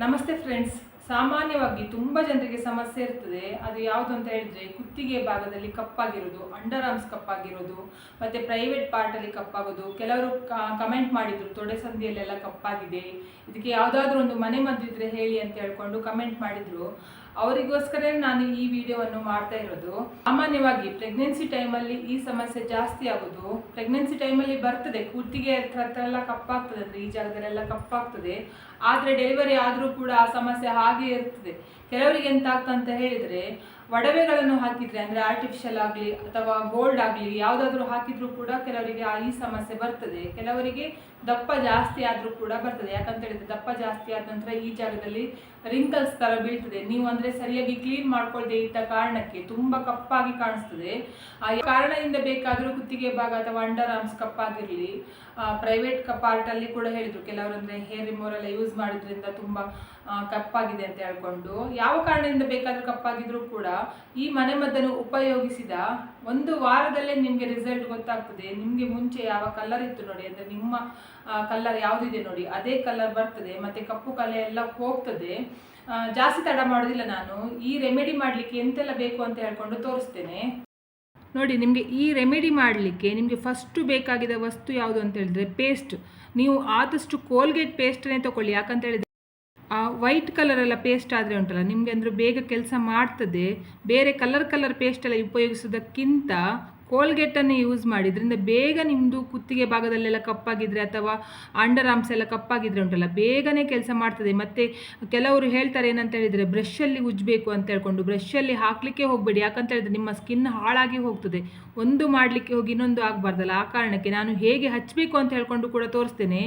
ನಮಸ್ತೆ ಫ್ರೆಂಡ್ಸ್ ಸಾಮಾನ್ಯವಾಗಿ ತುಂಬ ಜನರಿಗೆ ಸಮಸ್ಯೆ ಇರ್ತದೆ. ಅದು ಯಾವುದು ಅಂತ ಹೇಳಿದ್ರೆ ಕುತ್ತಿಗೆ ಭಾಗದಲ್ಲಿ ಕಪ್ಪಾಗಿರೋದು ಅಂಡರ್ ಆರ್ಮ್ಸ್ ಕಪ್ಪಾಗಿರೋದು, ಮತ್ತೆ ಪ್ರೈವೇಟ್ ಪಾರ್ಟಲ್ಲಿ ಕಪ್ಪಾಗೋದು. ಕೆಲವರು ಕಮೆಂಟ್ ಮಾಡಿದ್ರು, ತೊಡೆ ಸಂದಿಯಲ್ಲೆಲ್ಲ ಕಪ್ಪಾಗಿದೆ. ಇದಕ್ಕೆ ಯಾವುದಾದ್ರೂ ಒಂದು ಮನೆ ಮದ್ದು ಇದ್ರೆ ಹೇಳಿ ಅಂತ ಹೇಳ್ಕೊಂಡು ಕಮೆಂಟ್ ಮಾಡಿದ್ರು. ಅವರಿಗೋಸ್ಕರ ನಾನು ಈ ವಿಡಿಯೋವನ್ನು ಮಾಡ್ತಾ ಇರೋದು. ಸಾಮಾನ್ಯವಾಗಿ ಪ್ರೆಗ್ನೆನ್ಸಿ ಟೈಮಲ್ಲಿ ಈ ಸಮಸ್ಯೆ ಜಾಸ್ತಿ ಆಗೋದು. ಪ್ರೆಗ್ನೆನ್ಸಿ ಟೈಮಲ್ಲಿ ಬರ್ತದೆ. ಕುತ್ತಿಗೆ ಹತ್ರ ಎಲ್ಲ ಕಪ್ಪಾಗ್ತದೆ ಅಂದ್ರೆ ಈ ಜಾಗದಲ್ಲೆಲ್ಲ ಕಪ್ಪಾಗ್ತದೆ. ಆದರೆ ಡೆಲಿವರಿ ಆದರೂ ಕೂಡ ಆ ಸಮಸ್ಯೆ ಹಾಗೆ ಇರ್ತದೆ. ಕೆಲವರಿಗೆ ಎಂತ ಆಗ್ತದೆ ಅಂತ ಹೇಳಿದ್ರೆ ಒಡವೆಗಳನ್ನು ಹಾಕಿದ್ರೆ ಅಂದ್ರೆ ಆರ್ಟಿಫಿಷಿಯಲ್ ಆಗಲಿ ಅಥವಾ ಗೋಲ್ಡ್ ಆಗಲಿ ಯಾವುದಾದ್ರೂ ಹಾಕಿದ್ರೂ ಕೂಡ ಕೆಲವರಿಗೆ ಆ ಈ ಸಮಸ್ಯೆ ಬರ್ತದೆ. ಕೆಲವರಿಗೆ ದಪ್ಪ ಜಾಸ್ತಿ ಆದರೂ ಕೂಡ ಬರ್ತದೆ. ಯಾಕಂತ ಹೇಳಿದ್ರೆ ದಪ್ಪ ಜಾಸ್ತಿ ಆದ ನಂತರ ಈ ಜಾಗದಲ್ಲಿ ರಿಂಕಲ್ಸ್ ತರ ಬೀಳ್ತದೆ. ನೀವು ಅಂದ್ರೆ ಸರಿಯಾಗಿ ಕ್ಲೀನ್ ಮಾಡ್ಕೊಳ್ಳದೆ ಇದ್ದ ಕಾರಣಕ್ಕೆ ತುಂಬಾ ಕಪ್ಪಾಗಿ ಕಾಣಿಸ್ತದೆ. ಆ ಕಾರಣದಿಂದ ಬೇಕಾದರೂ ಕುತ್ತಿಗೆ ಭಾಗ ಅಥವಾ ಅಂಡರ್ ಆರ್ಮ್ಸ್ ಕಪ್ಪಾಗಿರ್ಲಿ ಪ್ರೈವೇಟ್ ಪಾರ್ಟ್ ಅಲ್ಲಿ ಕೂಡ ಹೇಳಿದ್ರು. ಕೆಲವರು ಅಂದ್ರೆ ಹೇರ್ ರಿಮೂವರ್ ಎಲ್ಲ ಯೂಸ್ ಮಾಡಿದ್ರಿಂದ ತುಂಬಾ ಕಪ್ಪಾಗಿದೆ ಅಂತ ಹೇಳ್ಕೊಂಡು. ಯಾವ ಕಾರಣದಿಂದ ಬೇಕಾದ್ರೂ ಕಪ್ಪಾಗಿದ್ರೂ ಕೂಡ ಈ ಮನೆಮದ್ದನ್ನು ಉಪಯೋಗಿಸಿದ ಒಂದು ವಾರದಲ್ಲೇ ನಿಮಗೆ ರಿಸಲ್ಟ್ ಗೊತ್ತಾಗ್ತದೆ. ನಿಮಗೆ ಮುಂಚೆ ಯಾವ ಕಲರ್ ಇತ್ತು ನೋಡಿ, ಅಂದರೆ ನಿಮ್ಮ ಕಲರ್ ಯಾವುದಿದೆ ನೋಡಿ, ಅದೇ ಕಲರ್ ಬರ್ತದೆ, ಮತ್ತೆ ಕಪ್ಪು ಕಲೆ ಎಲ್ಲ ಹೋಗ್ತದೆ. ಜಾಸ್ತಿ ತಡ ಮಾಡೋದಿಲ್ಲ ನಾನು. ಈ ರೆಮಿಡಿ ಮಾಡಲಿಕ್ಕೆ ಎಂತೆಲ್ಲ ಬೇಕು ಅಂತ ಹೇಳ್ಕೊಂಡು ತೋರಿಸ್ತೇನೆ. ನೋಡಿ, ನಿಮಗೆ ಈ ರೆಮಿಡಿ ಮಾಡಲಿಕ್ಕೆ ನಿಮಗೆ ಫಸ್ಟು ಬೇಕಾಗಿದ್ದ ವಸ್ತು ಯಾವುದು ಅಂತ ಹೇಳಿದ್ರೆ ಪೇಸ್ಟ್ ನೀವು ಆದಷ್ಟು ಕೋಲ್ಗೇಟ್ ಪೇಸ್ಟನ್ನೇ ತಗೊಳ್ಳಿ ಯಾಕಂತ ಹೇಳಿದ್ರೆ ಆ ವೈಟ್ ಕಲರ್ ಎಲ್ಲ ಪೇಸ್ಟ್ ಆದರೆ ಉಂಟಲ್ಲ, ನಿಮಗೆ ಅಂದರೆ ಬೇಗ ಕೆಲಸ ಮಾಡ್ತದೆ, ಬೇರೆ ಕಲರ್ ಕಲರ್ ಪೇಸ್ಟ್ ಎಲ್ಲ ಉಪಯೋಗಿಸೋದಕ್ಕಿಂತ ಕೋಲ್ಗೇಟನ್ನೇ ಯೂಸ್ ಮಾಡಿ ಇದರಿಂದ ಬೇಗ ನಿಮ್ಮದು ಕುತ್ತಿಗೆ ಭಾಗದಲ್ಲೆಲ್ಲ ಕಪ್ಪಾಗಿದ್ರೆ ಅಥವಾ ಅಂಡರ್ ಆರ್ಮ್ಸ್ ಎಲ್ಲ ಕಪ್ಪಾಗಿದ್ರೆ ಉಂಟಲ್ಲ, ಬೇಗನೆ ಕೆಲಸ ಮಾಡ್ತದೆ. ಮತ್ತು ಕೆಲವರು ಹೇಳ್ತಾರೆ ಏನಂತ ಹೇಳಿದರೆ ಬ್ರಷಲ್ಲಿ ಉಜ್ಜಬೇಕು ಅಂತ ಹೇಳ್ಕೊಂಡು ಬ್ರಷಲ್ಲಿ ಹಾಕಲಿಕ್ಕೆ ಹೋಗಬೇಡಿ. ಯಾಕಂತ ಹೇಳಿದರೆ ನಿಮ್ಮ ಸ್ಕಿನ್ ಹಾಳಾಗಿ ಹೋಗ್ತದೆ. ಒಂದು ಮಾಡಲಿಕ್ಕೆ ಹೋಗಿ ಇನ್ನೊಂದು ಆಗಬಾರ್ದಲ್ಲ. ಆ ಕಾರಣಕ್ಕೆ ನಾನು ಹೇಗೆ ಹಚ್ಚಬೇಕು ಅಂತ ಹೇಳ್ಕೊಂಡು ಕೂಡ ತೋರಿಸ್ತೇನೆ.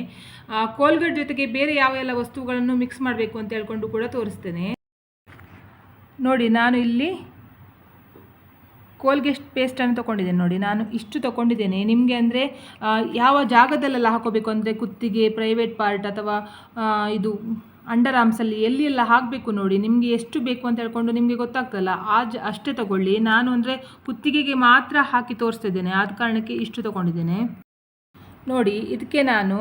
ಕೋಲ್ಗೇಟ್ ಜೊತೆಗೆ ಬೇರೆ ಯಾವ ಎಲ್ಲ ವಸ್ತುಗಳನ್ನು ಮಿಕ್ಸ್ ಮಾಡಬೇಕು ಅಂತ ಹೇಳ್ಕೊಂಡು ಕೂಡ ತೋರಿಸ್ತೇನೆ. ನೋಡಿ, ನಾನು ಇಲ್ಲಿ ಕೋಲ್ಗೇಟ್ ಪೇಸ್ಟನ್ನು ತೊಗೊಂಡಿದ್ದೇನೆ ನೋಡಿ. ನಾನು ಇಷ್ಟು ತೊಗೊಂಡಿದ್ದೇನೆ. ನಿಮಗೆ ಅಂದರೆ ಯಾವ ಜಾಗದಲ್ಲೆಲ್ಲ ಹಾಕೋಬೇಕು ಅಂದರೆ ಕುತ್ತಿಗೆ ಪ್ರೈವೇಟ್ ಪಾರ್ಟ್ ಅಥವಾ ಇದು ಅಂಡರ್ ಆರ್ಮ್ಸಲ್ಲಿ ಎಲ್ಲಿ ಎಲ್ಲ ಹಾಕಬೇಕು ನೋಡಿ. ನಿಮಗೆ ಎಷ್ಟು ಬೇಕು ಅಂತ ಹೇಳ್ಕೊಂಡು ನಿಮಗೆ ಗೊತ್ತಾಗ್ತಲ್ಲ. ಆ ಜ, ಅಷ್ಟೇ ತಗೊಳ್ಳಿ. ನಾನು ಅಂದರೆ ಕುತ್ತಿಗೆಗೆ ಮಾತ್ರ ಹಾಕಿ ತೋರಿಸ್ತಿದ್ದೇನೆ. ಆದ ಕಾರಣಕ್ಕೆ ಇಷ್ಟು ತೊಗೊಂಡಿದ್ದೇನೆ. ನೋಡಿ, ಇದಕ್ಕೆ ನಾನು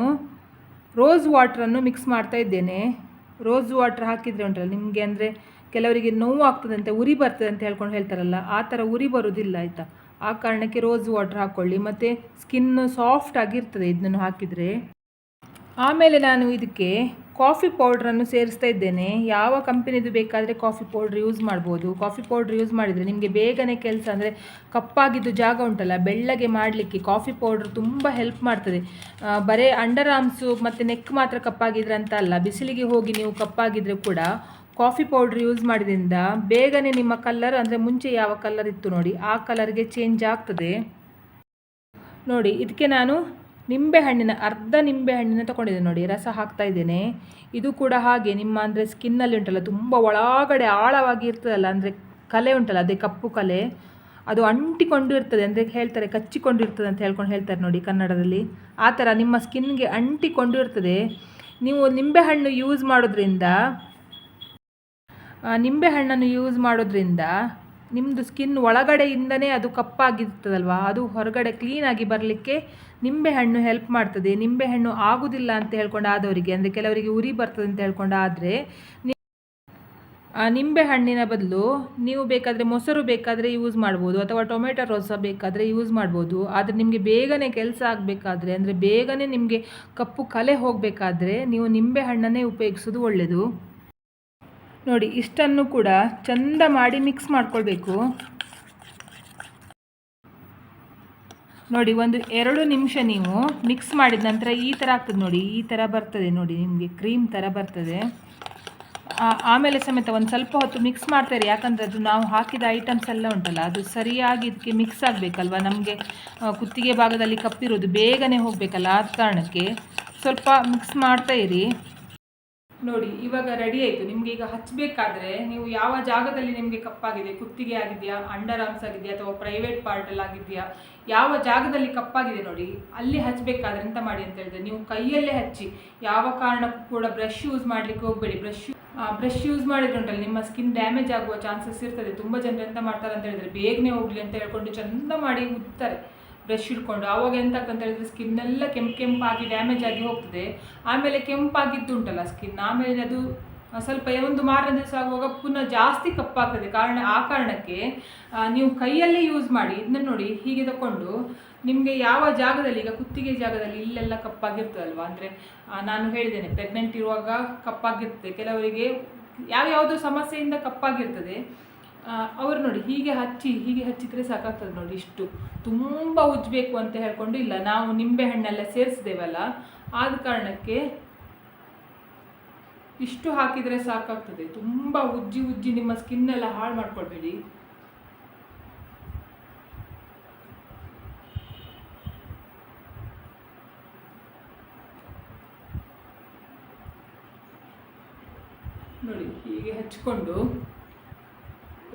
ರೋಸ್ ವಾಟ್ರನ್ನು ಮಿಕ್ಸ್ ಮಾಡ್ತಾ ಇದ್ದೇನೆ. ರೋಸ್ ವಾಟ್ರ್ ಹಾಕಿದರೆ ಉಂಟಲ್ಲ, ನಿಮಗೆ ಅಂದರೆ ಕೆಲವರಿಗೆ ನೋವು ಆಗ್ತದಂತೆ ಉರಿ ಬರ್ತದೆ ಅಂತ ಹೇಳ್ಕೊಂಡು ಹೇಳ್ತಾರಲ್ಲ, ಆ ಥರ ಉರಿ ಬರೋದಿಲ್ಲ ಆಯಿತಾ? ಆ ಕಾರಣಕ್ಕೆ ರೋಸ್ ವಾಟರ್ ಹಾಕ್ಕೊಳ್ಳಿ ಮತ್ತು ಸ್ಕಿನ್ನು ಸಾಫ್ಟ್ ಆಗಿರ್ತದೆ ಇದನ್ನು ಹಾಕಿದರೆ. ಆಮೇಲೆ ನಾನು ಇದಕ್ಕೆ ಕಾಫಿ ಪೌಡ್ರನ್ನು ಸೇರಿಸ್ತಾ ಇದ್ದೇನೆ. ಯಾವ ಕಂಪನಿದು ಬೇಕಾದರೆ ಕಾಫಿ ಪೌಡ್ರ್ ಯೂಸ್ ಮಾಡ್ಬೋದು. ಕಾಫಿ ಪೌಡ್ರ್ ಯೂಸ್ ಮಾಡಿದರೆ ನಿಮಗೆ ಬೇಗನೆ ಕೆಲಸ ಅಂದರೆ ಕಪ್ಪಾಗಿದ್ದು ಜಾಗ ಉಂಟಲ್ಲ, ಬೆಳ್ಳಗೆ ಮಾಡಲಿಕ್ಕೆ ಕಾಫಿ ಪೌಡ್ರ್ ತುಂಬ ಹೆಲ್ಪ್ ಮಾಡ್ತದೆ. ಬರೀ ಅಂಡರ್ ಆರ್ಮ್ಸು ಮತ್ತು ನೆಕ್ ಮಾತ್ರ ಕಪ್ಪಾಗಿದ್ರೆ ಅಂತ ಅಲ್ಲ, ಬಿಸಿಲಿಗೆ ಹೋಗಿ ನೀವು ಕಪ್ಪಾಗಿದ್ರೆ ಕೂಡ ಕಾಫಿ ಪೌಡ್ರ್ ಯೂಸ್ ಮಾಡಿದ್ರಿಂದ ಬೇಗನೆ ನಿಮ್ಮ ಕಲ್ಲರ್ ಅಂದರೆ ಮುಂಚೆ ಯಾವ ಕಲ್ಲರ್ ಇತ್ತು ನೋಡಿ, ಆ ಕಲರ್ಗೆ ಚೇಂಜ್ ಆಗ್ತದೆ. ನೋಡಿ ಇದಕ್ಕೆ ನಾನು ನಿಂಬೆಹಣ್ಣಿನ ಅರ್ಧ ನಿಂಬೆ ಹಣ್ಣಿನ ತಗೊಂಡಿದ್ದೇನೆ ನೋಡಿ, ರಸ ಹಾಕ್ತಾ ಇದ್ದೇನೆ. ಇದು ಕೂಡ ಹಾಗೆ, ನಿಮ್ಮ ಅಂದರೆ ಸ್ಕಿನ್ನಲ್ಲಿ ಉಂಟಲ್ಲ, ತುಂಬ ಒಳಗಡೆ ಆಳವಾಗಿ ಇರ್ತದಲ್ಲ, ಅಂದರೆ ಕಲೆ ಉಂಟಲ್ಲ, ಅದೇ ಕಪ್ಪು ಕಲೆ, ಅದು ಅಂಟಿಕೊಂಡು ಇರ್ತದೆ, ಅಂದರೆ ಹೇಳ್ತಾರೆ, ಕಚ್ಚಿಕೊಂಡು ಇರ್ತದೆ ಅಂತ ಹೇಳ್ಕೊಂಡು ಹೇಳ್ತಾರೆ ನೋಡಿ ಕನ್ನಡದಲ್ಲಿ. ಆ ಥರ ನಿಮ್ಮ ಸ್ಕಿನ್ಗೆ ಅಂಟಿಕೊಂಡು ಇರ್ತದೆ. ನೀವು ನಿಂಬೆಹಣ್ಣು ಯೂಸ್ ಮಾಡೋದ್ರಿಂದ ಆ, ನಿಂಬೆಹಣ್ಣನ್ನು ಯೂಸ್ ಮಾಡೋದ್ರಿಂದ ನಿಮ್ಮದು ಸ್ಕಿನ್ ಒಳಗಡೆಯಿಂದನೇ ಅದು ಕಪ್ಪಾಗಿರ್ತದಲ್ವಾ? ಅದು ಹೊರಗಡೆ ಕ್ಲೀನಾಗಿ ಬರಲಿಕ್ಕೆ ನಿಂಬೆಹಣ್ಣು ಹೆಲ್ಪ್ ಮಾಡ್ತದೆ. ನಿಂಬೆಹಣ್ಣು ಆಗುವುದಿಲ್ಲ ಅಂತ ಹೇಳ್ಕೊಂಡು ಆದವರಿಗೆ ಅಂದರೆ ಕೆಲವರಿಗೆ ಉರಿ ಬರ್ತದೆ ಅಂತ ಹೇಳ್ಕೊಂಡು ಆದರೆ ನಿಂಬೆ ಹಣ್ಣಿನ ಬದಲು ನೀವು ಬೇಕಾದರೆ ಮೊಸರು ಬೇಕಾದರೆ ಯೂಸ್ ಮಾಡ್ಬೋದು ಅಥವಾ ಟೊಮೆಟೊ ರಸ ಬೇಕಾದರೆ ಯೂಸ್ ಮಾಡ್ಬೋದು. ಆದರೆ ನಿಮಗೆ ಬೇಗನೆ ಕೆಲಸ ಆಗಬೇಕಾದ್ರೆ ಅಂದರೆ ಬೇಗನೆ ನಿಮಗೆ ಕಪ್ಪು ಕಲೆ ಹೋಗಬೇಕಾದ್ರೆ ನೀವು ನಿಂಬೆ ಹಣ್ಣನ್ನೇ ಉಪಯೋಗಿಸೋದು ಒಳ್ಳೆಯದು ನೋಡಿ, ಇಷ್ಟನ್ನು ಕೂಡ ಚಂದ ಮಾಡಿ ಮಿಕ್ಸ್ ಮಾಡ್ಕೊಳ್ಬೇಕು. ನೋಡಿ, ಒಂದು ಎರಡು ನಿಮಿಷ ನೀವು ಮಿಕ್ಸ್ ಮಾಡಿದ ನಂತರ ಈ ಥರ ಆಗ್ತದೆ ನೋಡಿ, ಈ ಥರ ಬರ್ತದೆ ನೋಡಿ, ನಿಮಗೆ ಕ್ರೀಮ್ ಥರ ಬರ್ತದೆ. ಆಮೇಲೆ ಸಮೇತ ಒಂದು ಸ್ವಲ್ಪ ಹೊತ್ತು ಮಿಕ್ಸ್ ಮಾಡ್ತಾರೆ, ಯಾಕಂದರೆ ಅದು ನಾವು ಹಾಕಿದ ಐಟಮ್ಸ್ ಎಲ್ಲ ಉಂಟಲ್ಲ, ಅದು ಸರಿಯಾಗಿ ಇದಕ್ಕೆ ಮಿಕ್ಸ್ ಆಗಬೇಕಲ್ವ? ನಮಗೆ ಕುತ್ತಿಗೆ ಭಾಗದಲ್ಲಿ ಕಪ್ಪಿರೋದು ಬೇಗನೆ ಹೋಗಬೇಕಲ್ಲ ಆ ಕಾರಣಕ್ಕೆ ಸ್ವಲ್ಪ ಮಿಕ್ಸ್ ಮಾಡ್ತಾ ಇರಿ. ನೋಡಿ, ಇವಾಗ ರೆಡಿ ಆಯಿತು. ನಿಮಗೆ ಈಗ ಹಚ್ಚಬೇಕಾದ್ರೆ ನೀವು ಯಾವ ಜಾಗದಲ್ಲಿ ನಿಮಗೆ ಕಪ್ಪಾಗಿದೆ? ಕುತ್ತಿಗೆ ಆಗಿದೆಯಾ? ಅಂಡರ್ ಆರ್ಮ್ಸ್ ಆಗಿದೆಯಾ ಅಥವಾ ಪ್ರೈವೇಟ್ ಪಾರ್ಟಲ್ಲಿ ಆಗಿದೆಯಾ? ಯಾವ ಜಾಗದಲ್ಲಿ ಕಪ್ಪಾಗಿದೆ ನೋಡಿ, ಅಲ್ಲಿ ಹಚ್ಚಬೇಕಾದ್ರೆ ಎಂತ ಮಾಡಿ ಅಂತ ಹೇಳಿದ್ರೆ, ನೀವು ಕೈಯಲ್ಲೇ ಹಚ್ಚಿ, ಯಾವ ಕಾರಣಕ್ಕೂ ಕೂಡ ಬ್ರಷ್ ಯೂಸ್ ಮಾಡಲಿಕ್ಕೆ ಹೋಗಬೇಡಿ. ಬ್ರಷ್ ಬ್ರಷ್ ಯೂಸ್ ಮಾಡಿದ್ರೆ ಉಂಟಲ್ಲ, ನಿಮ್ಮ ಸ್ಕಿನ್ ಡ್ಯಾಮೇಜ್ ಆಗುವ ಚಾನ್ಸಸ್ ಇರ್ತದೆ. ತುಂಬ ಜನರು ಎಂತ ಮಾಡ್ತಾರೆ ಅಂತ ಹೇಳಿದ್ರೆ, ಬೇಗನೆ ಹೋಗಲಿ ಅಂತ ಹೇಳ್ಕೊಂಡು ಚಂದ ಮಾಡಿ ಉತ್ತಾರೆ. ಬ್ರಷ್ ಹಿಡ್ಕೊಂಡು, ಆವಾಗ ಎಂತಕ್ಕಂತ ಹೇಳಿದ್ರೆ ಸ್ಕಿನ್ ಎಲ್ಲ ಕೆಂಪು ಕೆಂಪಾಗಿ ಡ್ಯಾಮೇಜ್ ಆಗಿ ಹೋಗ್ತದೆ. ಆಮೇಲೆ ಕೆಂಪಾಗಿದ್ದುಂಟಲ್ಲ ಸ್ಕಿನ್ ಆಮೇಲೆ ಅದು ಸ್ವಲ್ಪ ಒಂದು ಮಾರನೇ ದಿವಸ ಆಗುವಾಗ ಪುನಃ ಜಾಸ್ತಿ ಕಪ್ಪಾಗ್ತದೆ. ಕಾರಣ, ಆ ಕಾರಣಕ್ಕೆ ನೀವು ಕೈಯಲ್ಲೇ ಯೂಸ್ ಮಾಡಿ, ಇದನ್ನ ನೋಡಿ ಹೀಗೆ ತಗೊಂಡು ನಿಮಗೆ ಯಾವ ಜಾಗದಲ್ಲಿ, ಈಗ ಕುತ್ತಿಗೆ ಜಾಗದಲ್ಲಿ ಇಲ್ಲೆಲ್ಲ ಕಪ್ಪಾಗಿರ್ತದಲ್ವ? ಅಂದರೆ ನಾನು ಹೇಳಿದ್ದೇನೆ ಪ್ರೆಗ್ನೆಂಟ್ ಇರುವಾಗ ಕಪ್ಪಾಗಿರ್ತದೆ. ಕೆಲವರಿಗೆ ಯಾವ್ಯಾವುದೋ ಸಮಸ್ಯೆಯಿಂದ ಕಪ್ಪಾಗಿರ್ತದೆ. ಅವ್ರು ನೋಡಿ, ಹೀಗೆ ಹಚ್ಚಿ, ಹೀಗೆ ಹಚ್ಚಿದ್ರೆ ಸಾಕಾಗ್ತದೆ ನೋಡಿ ಇಷ್ಟು. ತುಂಬ ಉಜ್ಜಬೇಕು ಅಂತ ಹೇಳ್ಕೊಂಡು ಇಲ್ಲ, ನಾವು ನಿಂಬೆ ಹಣ್ಣೆಲ್ಲ ಸೇರಿಸ್ದೇವಲ್ಲ, ಆದ ಕಾರಣಕ್ಕೆ ಇಷ್ಟು ಹಾಕಿದರೆ ಸಾಕಾಗ್ತದೆ. ತುಂಬ ಉಜ್ಜಿ ಉಜ್ಜಿ ನಿಮ್ಮ ಸ್ಕಿನ್ನೆಲ್ಲ ಹಾಳು ಮಾಡ್ಕೊಳ್ಬೇಡಿ. ನೋಡಿ, ಹೀಗೆ ಹಚ್ಕೊಂಡು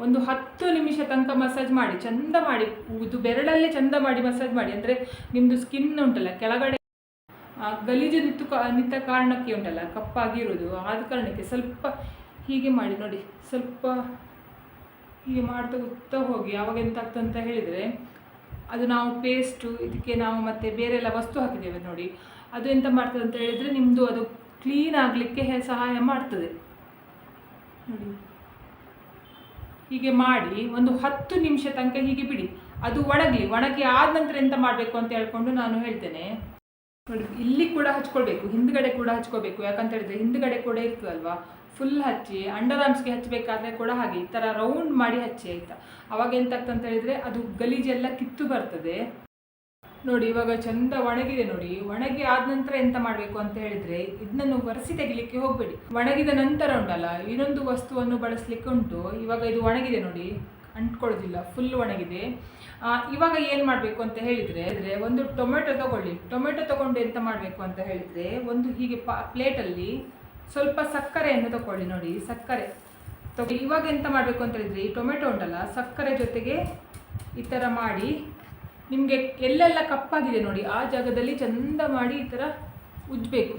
ಒಂದು ಹತ್ತು ನಿಮಿಷ ತನಕ ಮಸಾಜ್ ಮಾಡಿ, ಚಂದ ಮಾಡಿ, ಇದು ಬೆರಳಲ್ಲೇ ಚಂದ ಮಾಡಿ ಮಸಾಜ್ ಮಾಡಿ. ಅಂದರೆ ನಿಮ್ಮದು ಸ್ಕಿನ್ ಉಂಟಲ್ಲ, ಕೆಳಗಡೆ ಗಲೀಜು ನಿಂತು ನಿಂತ ಕಾರಣಕ್ಕೆ ಉಂಟಲ್ಲ ಕಪ್ಪಾಗಿರೋದು ಆದ ಕಾರಣಕ್ಕೆ ಸ್ವಲ್ಪ ಹೀಗೆ ಮಾಡಿ, ನೋಡಿ, ಸ್ವಲ್ಪ ಹೀಗೆ ಮಾಡ್ತಾ ಉತ್ತಾ ಹೋಗಿ. ಯಾವಾಗ ಎಂತ ಆಗ್ತದೆ ಅಂತ ಹೇಳಿದರೆ, ಅದು ನಾವು ಪೇಸ್ಟು ಇದಕ್ಕೆ ನಾವು ಮತ್ತೆ ಬೇರೆ ಎಲ್ಲ ವಸ್ತು ಹಾಕಿದ್ದೇವೆ ನೋಡಿ. ಅದು ಎಂತ ಮಾಡ್ತದೆ ಅಂತ ಹೇಳಿದರೆ ನಿಮ್ಮದು ಅದು ಕ್ಲೀನ್ ಆಗಲಿಕ್ಕೆ ಸಹಾಯ ಮಾಡ್ತದೆ. ನೋಡಿ. ಹೀಗೆ ಮಾಡಿ ಒಂದು ಹತ್ತು ನಿಮಿಷ ತನಕ ಹೀಗೆ ಬಿಡಿ. ಅದು ಒಣಗಲಿ, ಒಣಗಿ ಆದ ನಂತರ ಎಂತ ಮಾಡಬೇಕು ಅಂತ ಹೇಳ್ಕೊಂಡು ನಾನು ಹೇಳ್ತೇನೆ. ನೋಡಿ, ಇಲ್ಲಿ ಕೂಡ ಹಚ್ಕೊಳ್ಬೇಕು, ಹಿಂದ್ಗಡೆ ಕೂಡ ಹಚ್ಕೋಬೇಕು ಯಾಕಂತ ಹೇಳಿದ್ರೆ ಹಿಂದ್ಗಡೆ ಕೂಡ ಇರ್ತದಲ್ವಾ ಫುಲ್ ಹಚ್ಚಿ ಅಂಡರ್ ಆರ್ಮ್ಸ್ಗೆ ಹಚ್ಚಬೇಕಾದ್ರೆ ಕೂಡ ಹಾಗೆ, ಈ ಥರ ರೌಂಡ್ ಮಾಡಿ ಹಚ್ಚಿ ಆಯಿತಾ? ಅವಾಗ ಎಂತಾಗ್ತಂತ ಹೇಳಿದ್ರೆ ಅದು ಗಲೀಜೆಲ್ಲ ಕಿತ್ತು ಬರ್ತದೆ. ನೋಡಿ, ಇವಾಗ ಚಂದ ಒಣಗಿದೆ ನೋಡಿ. ಒಣಗಿ ಆದ ನಂತರ ಎಂತ ಮಾಡಬೇಕು ಅಂತ ಹೇಳಿದ್ರೆ ಇದನ್ನು ಒರೆಸಿ ತೆಗಿಲಿಕ್ಕೆ ಹೋಗಬೇಡಿ. ಒಣಗಿದ ನಂತರ ಉಂಟಲ್ಲ, ಇನ್ನೊಂದು ವಸ್ತುವನ್ನು ಬಳಸಲಿಕ್ಕೆ ಉಂಟು. ಇವಾಗ ಇದು ಒಣಗಿದೆ ನೋಡಿ. ಅಂಟ್ಕೊಳ್ಳೋದಿಲ್ಲ ಫುಲ್ ಒಣಗಿದೆ. ಇವಾಗ ಏನು ಮಾಡಬೇಕು ಅಂತ ಹೇಳಿದರೆ, ಅಂದರೆ ಒಂದು ಟೊಮೆಟೊ ತಗೊಳ್ಳಿ. ಟೊಮೆಟೊ ತಗೊಂಡು ಎಂತ ಮಾಡಬೇಕು ಅಂತ ಹೇಳಿದರೆ, ಒಂದು ಹೀಗೆ ಪಾ, ಪ್ಲೇಟಲ್ಲಿ ಸ್ವಲ್ಪ ಸಕ್ಕರೆಯನ್ನು ತಗೊಳ್ಳಿ ನೋಡಿ, ಸಕ್ಕರೆ. ತಗೊ ಇವಾಗ ಎಂತ ಮಾಡಬೇಕು ಅಂತ ಹೇಳಿದರೆ, ಈ ಟೊಮೆಟೊ ಉಂಟಲ್ಲ, ಸಕ್ಕರೆ ಜೊತೆಗೆ ಈ ಥರ ಮಾಡಿ ನಿಮಗೆ ಎಲ್ಲೆಲ್ಲ ಕಪ್ಪಾಗಿದೆ ನೋಡಿ. ಆ ಜಾಗದಲ್ಲಿ ಚಂದ ಮಾಡಿ ಈ ಥರ ಉಜ್ಜಬೇಕು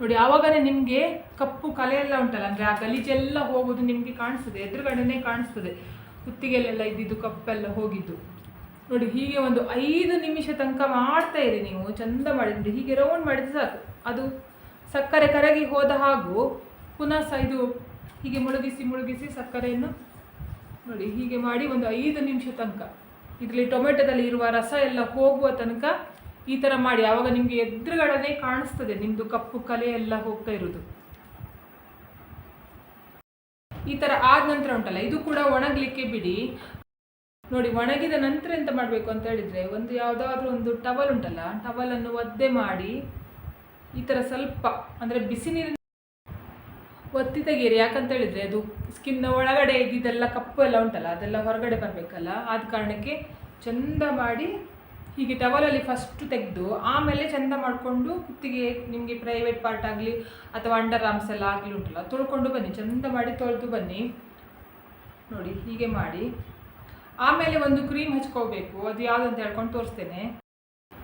ನೋಡಿ ಆವಾಗಲೇ ನಿಮಗೆ ಕಪ್ಪು ಕಲೆ ಎಲ್ಲ ಉಂಟಲ್ಲ? ಅಂದರೆ ಆ ಗಲೀಜೆಲ್ಲ ಹೋಗೋದು ನಿಮಗೆ ಕಾಣಿಸ್ತದೆ. ಎದುರುಗಡೆನೇ ಕಾಣಿಸ್ತದೆ. ಕುತ್ತಿಗೆಲೆಲ್ಲ ಇದ್ದಿದ್ದು, ಕಪ್ಪೆಲ್ಲ ಹೋಗಿದ್ದು. ನೋಡಿ, ಹೀಗೆ ಒಂದು ಐದು ನಿಮಿಷ ತನಕ ಮಾಡ್ತಾ ಇರಿ ನೀವು. ಚಂದ ಮಾಡಿದ್ರೆ ಹೀಗೆ ರೌಂಡ್ ಮಾಡಿದ್ರೆ ಸಾಕು. ಅದು ಸಕ್ಕರೆ ಕರಗಿ ಹೋದ ಹಾಗೂ ಪುನಃ ಇದು ಹೀಗೆ ಮುಳುಗಿಸಿ ಮುಳುಗಿಸಿ ಸಕ್ಕರೆಯನ್ನು ನೋಡಿ, ಹೀಗೆ ಮಾಡಿ ಒಂದು ಐದು ನಿಮಿಷ ತನಕ, ಇದರಲ್ಲಿ ಟೊಮೆಟೊದಲ್ಲಿ ಇರುವ ರಸ ಎಲ್ಲ ಹೋಗುವ ತನಕ ಈ ಥರ ಮಾಡಿ. ಆವಾಗ ನಿಮಗೆ ಎದುರುಗಡೆ ಕಾಣಿಸ್ತದೆ ನಿಮ್ಮದು ಕಪ್ಪು ಕಲೆ ಎಲ್ಲ ಹೋಗ್ತಾ ಇರೋದು. ಈ ಥರ ಆದ ನಂತರ ಉಂಟಲ್ಲ, ಇದು ಕೂಡ ಒಣಗಲಿಕ್ಕೆ ಬಿಡಿ. ನೋಡಿ, ಒಣಗಿದ ನಂತರ ಎಂತ ಮಾಡಬೇಕು ಅಂತ ಹೇಳಿದರೆ, ಒಂದು ಯಾವುದಾದ್ರೂ ಒಂದು ಟವಲ್ ಉಂಟಲ್ಲ, ಟವಲನ್ನು ಒದ್ದೆ ಮಾಡಿ, ಈ ಥರ ಸ್ವಲ್ಪ, ಅಂದರೆ ಬಿಸಿ ನೀರಿನ ಒತ್ತಿ ತೆಗೀರಿ ಯಾಕಂತ ಹೇಳಿದ್ರೆ ಅದು ಸ್ಕಿನ್ ಒಳಗಡೆ ಇದ್ದಿದ್ದೆಲ್ಲ ಕಪ್ಪು ಎಲ್ಲ ಉಂಟಲ್ಲ, ಅದೆಲ್ಲ ಹೊರಗಡೆ ಬರಬೇಕಲ್ಲ, ಆದ ಕಾರಣಕ್ಕೆ ಚಂದ ಮಾಡಿ ಹೀಗೆ ಟವಲಲ್ಲಿ ಫಸ್ಟ್ ತೆಗೆದು, ಆಮೇಲೆ ಚಂದ ಮಾಡಿಕೊಂಡು ಕುತ್ತಿಗೆ ನಿಮಗೆ ಪ್ರೈವೇಟ್ ಪಾರ್ಟ್ ಆಗಲಿ ಅಥವಾ ಅಂಡರ್ ಆರ್ಮ್ಸ್ ಎಲ್ಲ ಆಗಲಿ ಉಂಟಲ್ಲ, ತೊಳ್ಕೊಂಡು ಬನ್ನಿ, ಚಂದ ಮಾಡಿ ತೊಳೆದು ಬನ್ನಿ. ನೋಡಿ, ಹೀಗೆ ಮಾಡಿ. ಆಮೇಲೆ ಒಂದು ಕ್ರೀಮ್ ಹಚ್ಕೋಬೇಕು, ಅದು ಯಾವುದು ಅಂತ ಹೇಳ್ಕೊಂಡು ತೋರಿಸ್ತೇನೆ.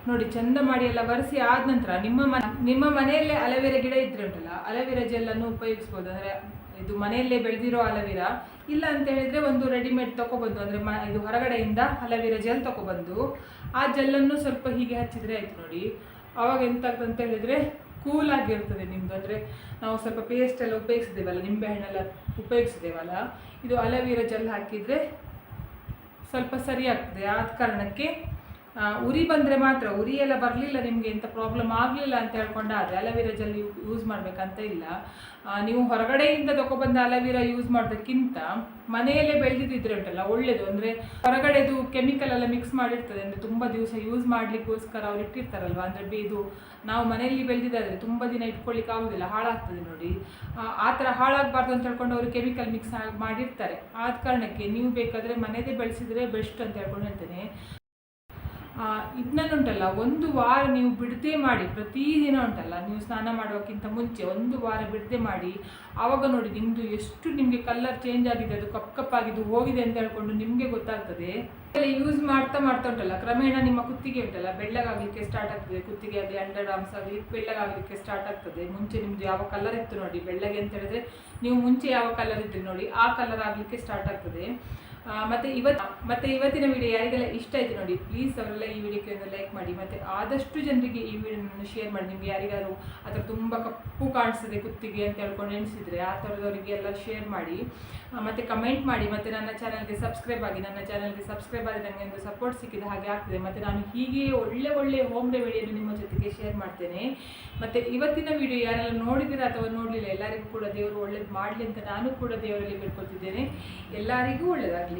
ನೋಡಿ, ಚಂದ ಮಾಡಿ ಎಲ್ಲ ಬರೆಸಿ ಆದ ನಂತರ ನಿಮ್ಮ ಮನೆ, ನಿಮ್ಮ ಮನೆಯಲ್ಲೇ ಅಲವೇರ ಗಿಡ ಇದ್ರೆ ಉಂಟಲ್ಲ ಜೆಲ್ ಜೆಲ್ಲನ್ನು ಉಪಯೋಗಿಸ್ಬೋದು. ಅಂದರೆ ಇದು ಮನೆಯಲ್ಲೇ ಬೆಳೆದಿರೋ ಅಲವೀರ. ಇಲ್ಲ ಅಂತ ಹೇಳಿದ್ರೆ ಒಂದು ರೆಡಿಮೇಡ್ ತಗೊಬಂದು ಅಂದರೆ ಮ, ಇದು ಹೊರಗಡೆಯಿಂದ ಅಲವೀರ ಜೆಲ್ ತಗೊಬಂದು ಆ ಜೆಲ್ಲನ್ನು ಸ್ವಲ್ಪ ಹೀಗೆ ಹಚ್ಚಿದರೆ ಆಯ್ತು ನೋಡಿ. ಅವಾಗ ಎಂತ ಆಗ್ತದೆ ಅಂತ ಹೇಳಿದರೆ ಕೂಲ್ ಆಗಿರ್ತದೆ ನಿಮ್ಮದು ಅಂದರೆ ನಾವು ಸ್ವಲ್ಪ ಪೇಸ್ಟ್ ಎಲ್ಲ ಉಪಯೋಗಿಸಿದ್ದೇವಲ್ಲ ನಿಂಬೆಹಣ್ಣೆಲ್ಲ ಉಪಯೋಗಿಸಿದ್ದೇವಲ್ಲ, ಇದು ಅಲವೀರ ಜೆಲ್ ಹಾಕಿದರೆ ಸ್ವಲ್ಪ ಸರಿ ಆಗ್ತದೆ. ಆದ ಕಾರಣಕ್ಕೆ ಉರಿ ಬಂದರೆ ಮಾತ್ರ ಉರಿ ಎಲ್ಲ ಬರಲಿಲ್ಲ ನಿಮಗೆ ಎಂಥ ಪ್ರಾಬ್ಲಮ್ ಆಗಲಿಲ್ಲ ಅಂತ ಹೇಳ್ಕೊಂಡಾದರೆ ಅಲವೀರಾ ಜೆಲ್ ಯೂಸ್ ಮಾಡಬೇಕಂತ ಇಲ್ಲ. ನೀವು ಹೊರಗಡೆಯಿಂದ ತಗೊಬಂದ ಅಲವೀರಾ ಯೂಸ್ ಮಾಡೋದಕ್ಕಿಂತ ಮನೆಯಲ್ಲೇ ಬೆಳೆದಿದ್ದಿದ್ರೆ ಉಂಟಲ್ಲ ಒಳ್ಳೆಯದು ಅಂದರೆ ಹೊರಗಡೆದು ಕೆಮಿಕಲ್ ಎಲ್ಲ ಮಿಕ್ಸ್ ಮಾಡಿರ್ತದೆ. ಅಂದರೆ ತುಂಬ ದಿವಸ ಯೂಸ್ ಮಾಡಲಿಕ್ಕೋಸ್ಕರ ಅವ್ರು ಇಟ್ಟಿರ್ತಾರಲ್ವ? ಅಂದರೆ ಇದು ನಾವು ಮನೆಯಲ್ಲಿ ಬೆಳೆದಿದ್ದಾದರೆ ತುಂಬ ದಿನ ಇಟ್ಕೊಳ್ಳಿಕ್ಕೆ ಆಗೋದಿಲ್ಲ ಹಾಳಾಗ್ತದೆ ನೋಡಿ. ಆ, ಥರ ಹಾಳಾಗಬಾರ್ದು ಅಂತ ಹೇಳ್ಕೊಂಡು ಅವರು ಕೆಮಿಕಲ್ ಮಿಕ್ಸ್ ಮಾಡಿರ್ತಾರೆ. ಆದ ಕಾರಣಕ್ಕೆ ನೀವು ಬೇಕಾದರೆ ಮನೆಯದೇ ಬೆಳೆಸಿದರೆ ಬೆಸ್ಟ್ ಅಂತ ಹೇಳ್ಕೊಂಡು ಹೇಳ್ತೇನೆ. ಇದನ್ನುಂಟಲ್ಲ ಒಂದು ವಾರ ನೀವು ಬಿಡದೆ ಮಾಡಿ ಪ್ರತಿದಿನ ಉಂಟಲ್ಲ, ನೀವು ಸ್ನಾನ ಮಾಡೋಕ್ಕಿಂತ ಮುಂಚೆ ಒಂದು ವಾರ ಬಿಡದೆ ಮಾಡಿ, ಆವಾಗ ನೋಡಿ ನಿಮ್ಮದು ಎಷ್ಟು ನಿಮಗೆ ಕಲರ್ ಚೇಂಜ್ ಆಗಿದೆ, ಅದು ಕಪ್ ಕಪ್ಪಾಗಿದ್ದು ಹೋಗಿದೆ ಅಂತ ಹೇಳ್ಕೊಂಡು ನಿಮಗೆ ಗೊತ್ತಾಗ್ತದೆ. ಯೂಸ್ ಮಾಡ್ತಾ ಮಾಡ್ತಾ ಉಂಟಲ್ಲ, ಕ್ರಮೇಣ ನಿಮ್ಮ ಕುತ್ತಿಗೆ ಉಂಟಲ್ಲ, ಬೆಳ್ಳಗಾಗಲಿಕ್ಕೆ ಸ್ಟಾರ್ಟ್ ಆಗ್ತದೆ, ಕುತ್ತಿಗೆ ಆಗಲಿ ಅಂಡರ್ ಆರ್ಮ್ಸ್ ಆಗಲಿ, ಬೆಳ್ಳಗಾಗಲಿಕ್ಕೆ ಸ್ಟಾರ್ಟ್ ಆಗ್ತದೆ, ಮುಂಚೆ ನಿಮ್ಮದು ಯಾವ ಕಲರ್ ಇತ್ತು ನೋಡಿ, ಬೆಳ್ಳಗೆ ಅಂತ ಹೇಳಿದ್ರೆ, ನೀವು ಮುಂಚೆ ಯಾವ ಕಲರ್ ಇದ್ರಿ ನೋಡಿ, ಆ ಕಲರ್ ಆಗಲಿಕ್ಕೆ ಸ್ಟಾರ್ಟ್ ಆಗ್ತದೆ. ಮತ್ತೆ ಇವತ್ತು ಮತ್ತೆ ಇವತ್ತಿನ ವಿಡಿಯೋ ಯಾರಿಗೆಲ್ಲ ಇಷ್ಟ ಆಯ್ತು ನೋಡಿ ಪ್ಲೀಸ್ ಅವರೆಲ್ಲ ಈ ವಿಡಿಯೋಕ್ಕೆ ಲೈಕ್ ಮಾಡಿ, ಮತ್ತೆ ಆದಷ್ಟು ಜನರಿಗೆ ಈ ವಿಡಿಯೋನ ಶೇರ್ ಮಾಡಿ. ನಿಮ್ಗೆ ಯಾರಿಗಾರು ಆ ಥರ ತುಂಬ ಕಪ್ಪು ಕಾಣಿಸ್ತದೆ ಕುತ್ತಿಗೆ ಅಂತ ಹೇಳ್ಕೊಂಡು ಎಣಿಸಿದ್ರೆ ಆ ಥರದವರಿಗೆ ಎಲ್ಲ ಶೇರ್ ಮಾಡಿ ಮತ್ತೆ ಕಮೆಂಟ್ ಮಾಡಿ, ಮತ್ತೆ ನನ್ನ ಚಾನಲ್ಗೆ ಸಬ್ಸ್ಕ್ರೈಬ್ ಆಗಿ, ನನ್ನ ಚಾನಲ್ಗೆ ಸಬ್ಸ್ಕ್ರೈಬ್ ಆದರೆ ನನಗೆ ಒಂದು ಸಪೋರ್ಟ್ ಸಿಕ್ಕಿದ ಹಾಗೆ ಆಗ್ತದೆ. ಮತ್ತೆ ನಾನು ಹೀಗೆ ಒಳ್ಳೆ ಒಳ್ಳೆ ಹೋಮ್ ರೆಮಿಡಿಯನ್ನು ನಿಮ್ಮ ಜೊತೆಗೆ ಶೇರ್ ಮಾಡ್ತೇನೆ. ಮತ್ತೆ ಇವತ್ತಿನ ವಿಡಿಯೋ ಯಾರೆಲ್ಲ ನೋಡಿದಿರ ಅಥವಾ ನೋಡಲಿಲ್ಲ, ಎಲ್ಲರಿಗೂ ಕೂಡ ದೇವರು ಒಳ್ಳೇದು ಮಾಡಲಿ ಅಂತ ನಾನು ಕೂಡ ದೇವರಲ್ಲಿ ಬೇಡ್ಕೊತಿದ್ದೇನೆ ಎಲ್ಲರಿಗೂ ಒಳ್ಳೆಯದಾಗಲಿ